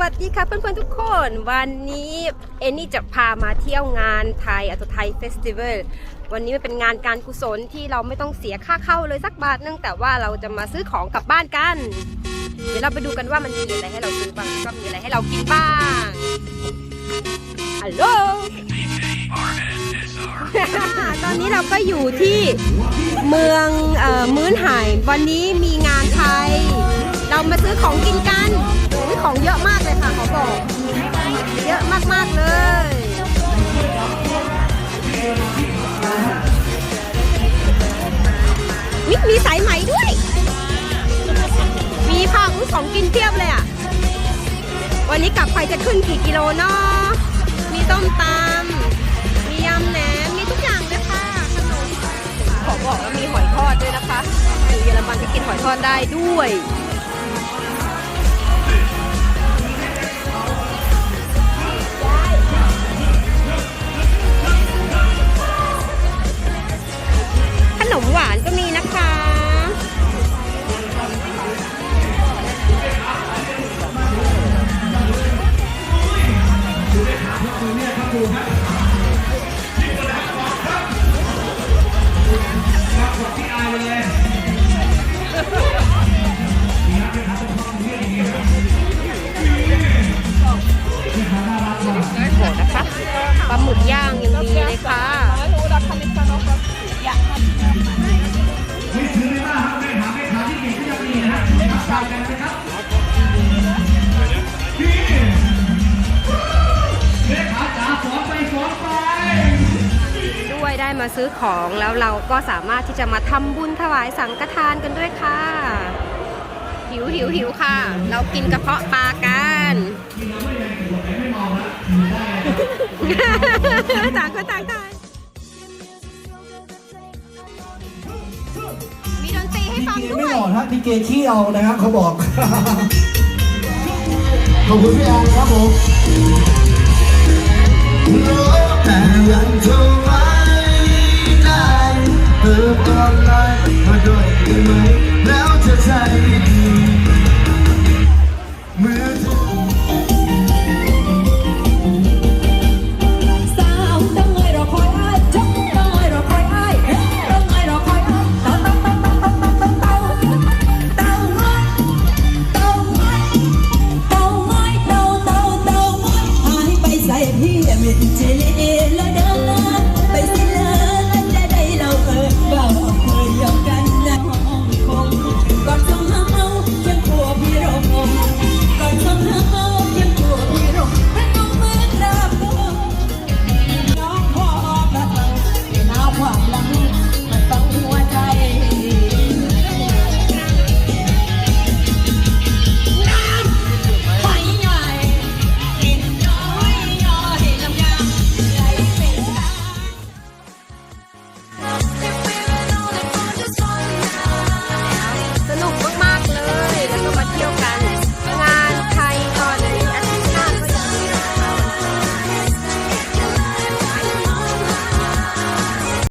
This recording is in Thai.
วัสดีครับเพื่อนๆทุกคน วันนี้เอนนี่จะพามาเที่ยวงานไทยอัตไทยเฟสติวัลวันนี้มันเป็นงานการกุศลที่เราไม่ต้องเสียค่าเข้าเลยสักบาทเนึงแต่ว่าเราจะมาซื้อของกลับบ้านกัน เดี๋ยวเราไปดูกันว่ามันมีอะไรให้เราซื้อบ้างแล้วก็มีอะไรให้เรากินบ้างฮัลโหลตอนนี้เราก็อยู่ที่เมืองเอ่อมื้นหายวันนี้มีงานไทย เรามาซื้อของกินกัน ของเยอะมากเลยค่ะขอบอก เยอะมากๆเลยมิมีสายไหมด้วย มีผักของกินเทียบเลยอะ วันนี้กลับไปจะขึ้นกี่กิโลเนาะมีต้มตำมียำแหนม มีทุกอย่างเลยค่ะขนมขอบอกว่ามีหอยทอดด้วยนะคะอยู่เยอรมันก็กินหอยทอดได้ด้วย ได้มาซื้อของแล้วเราก็สามารถที่จะมาทำบุญถวายสังฆทานกันด้วยค่ะ หิวหิวหิวค่ะ เรากินกระเพาะปลากันต่างคนต่างทานมีดนตรีให้ฟังด้ไม่วยหล่อฮะพี่เกขี้เอานะครับเขาบอก ขอบคุณพี่แอนครับผม I'm here, Kayıp yemin teli ile